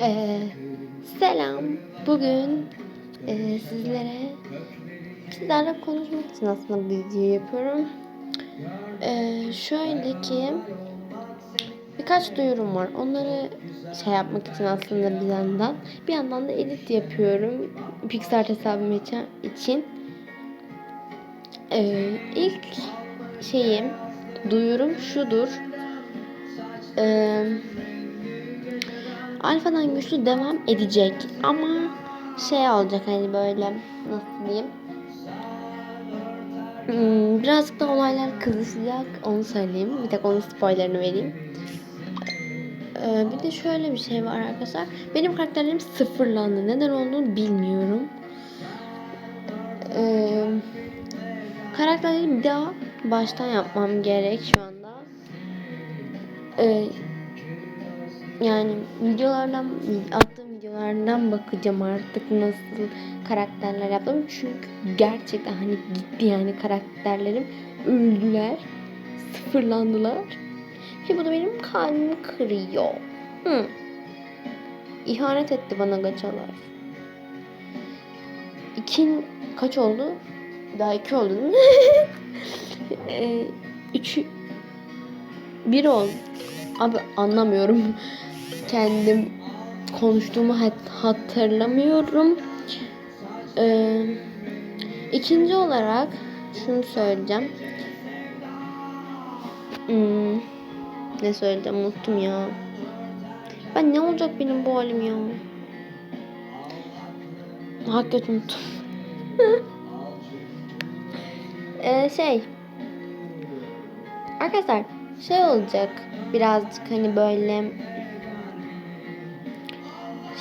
Ee, selam. Bugün e, sizlere sizlerle konuşmak için aslında bir video yapıyorum. Ee, şöyle ki birkaç duyurum var. Onları şey yapmak için aslında bir yandan bir yandan da edit yapıyorum. Pixar hesabım için-. Ee, ilk şeyim duyurum şudur. Ee, Alfa'dan güçlü devam edecek ama şey olacak hani böyle nasıl diyeyim? Hmm, birazcık da olaylar kızışacak onu söyleyeyim. Bir tek onun spoilerını vereyim. Ee, bir de şöyle bir şey var arkadaşlar. Benim karakterlerim sıfırlandı. Neden olduğunu bilmiyorum. Ee, bir daha baştan yapmam gerek şu anda. Ee, yani videolardan attığım videolardan bakacağım artık nasıl karakterler yaptım çünkü gerçekten hani gitti yani karakterlerim öldüler sıfırlandılar ve bu da benim kalbimi kırıyor Hı. İhanet etti bana gaçalar İkin kaç oldu? Daha iki oldu değil mi? e, üç bir oldu. Abi anlamıyorum. Kendim konuştuğumu hat- hatırlamıyorum. Ee, ikinci olarak şunu söyleyeceğim. Hmm, ne söyleyeceğim unuttum ya. Ben ne olacak benim bu halim ya? Hakikaten unuttum. ee, şey. Arkadaşlar şey olacak birazcık hani böyle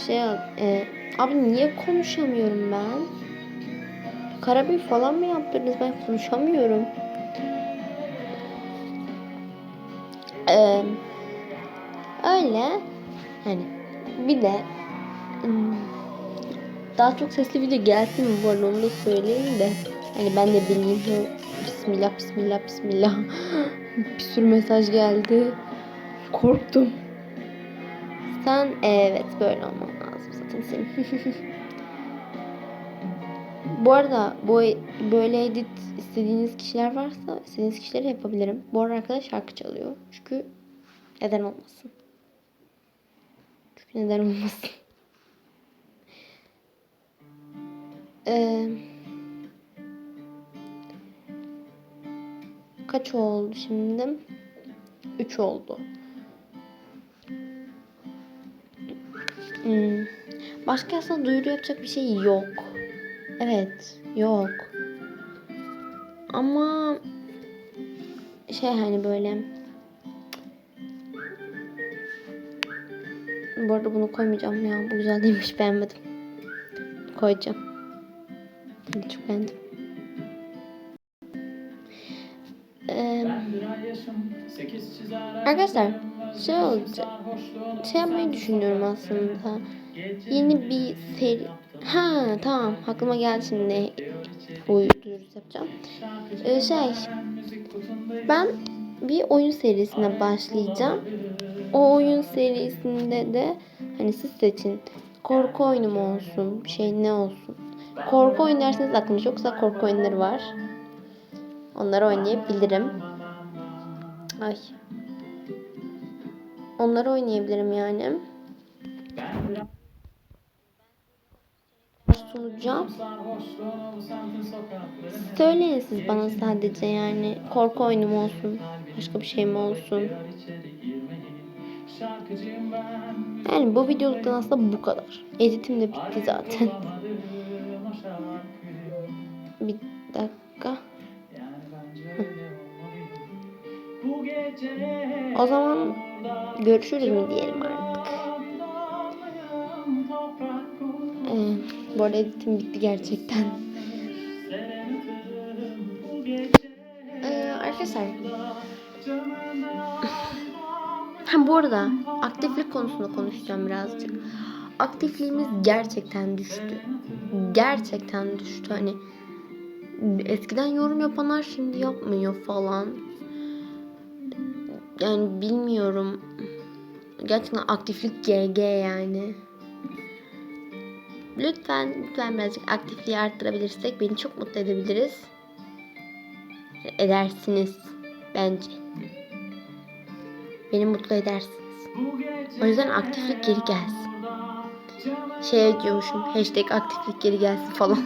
şey e, abi niye konuşamıyorum ben? Karabük falan mı yaptınız? Ben konuşamıyorum. Ee, öyle hani bir de daha çok sesli video gelsin mi bu arada onu da söyleyeyim de hani ben de bileyim bismillah bismillah bismillah. Bir sürü mesaj geldi. Korktum. Sen evet böyle olman lazım zaten senin. Bu arada bu böyle edit istediğiniz kişiler varsa istediğiniz kişileri yapabilirim. Bu arada arkadaş şarkı çalıyor. Çünkü neden olmasın? Çünkü neden olmasın şimdi? 3 oldu. Hmm. Başka aslında duyuru yapacak bir şey yok. Evet, yok. Ama şey hani böyle Bu arada bunu koymayacağım ya. Bu güzel değilmiş. Beğenmedim. Koyacağım. Çok beğendim. Arkadaşlar şey olacak. Şey yapmayı düşünüyorum aslında. Yeni bir seri. Ha tamam aklıma geldi şimdi. Uyduruyoruz yapacağım. Ee, şey ben bir oyun serisine başlayacağım. O oyun serisinde de hani siz seçin. Korku oyunu mu olsun? Şey ne olsun? Korku oyun derseniz aklımda güzel korku oyunları var. Onları oynayabilirim. Ay. Onları oynayabilirim yani. Sunacağım. Söyleyin siz bana sadece yani korku oyunu mu olsun? Başka bir şey mi olsun? Yani bu videoluktan aslında bu kadar. Editim de bitti zaten. bir dakika. O zaman görüşürüz mü diyelim artık. Ee, bu arada editim bitti gerçekten. Ee, arkadaşlar. Ha bu arada aktiflik konusunda konuşacağım birazcık. Aktifliğimiz gerçekten düştü. Gerçekten düştü. Hani eskiden yorum yapanlar şimdi yapmıyor falan. Yani bilmiyorum. gerçekten aktiflik GG yani. Lütfen lütfen birazcık aktifliği arttırabilirsek beni çok mutlu edebiliriz. Edersiniz bence. Beni mutlu edersiniz. O yüzden aktiflik geri gelsin. Şey diyormuşum hashtag aktiflik geri gelsin falan.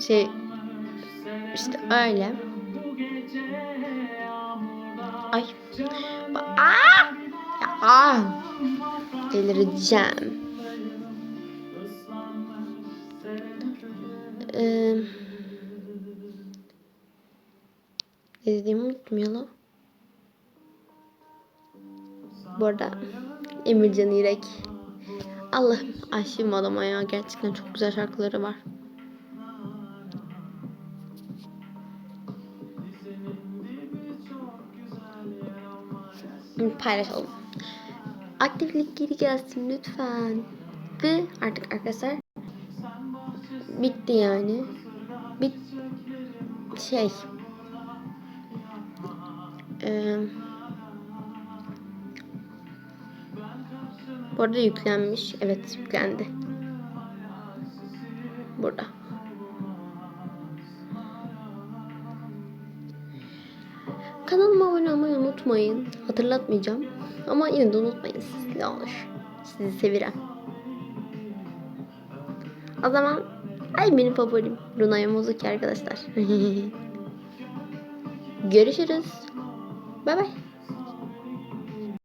Şey işte öyle. Ay. Aa! Aa! Delireceğim. Ee, ne dediğimi unuttum ya. Bu arada Emircan İrek. Allah'ım aşığım adama ya. Gerçekten çok güzel şarkıları var. Paylaşalım. Aktiflik geri gelsin lütfen. Ve artık arkadaşlar bitti yani. Bit şey Eee Bu arada yüklenmiş. Evet yüklendi. Burada. Unutmayın. Hatırlatmayacağım. Ama yine de unutmayın siz ne olur. Sizi seviyorum. O zaman ay benim favorim. Luna Yamozuki arkadaşlar. Görüşürüz. Bay bay.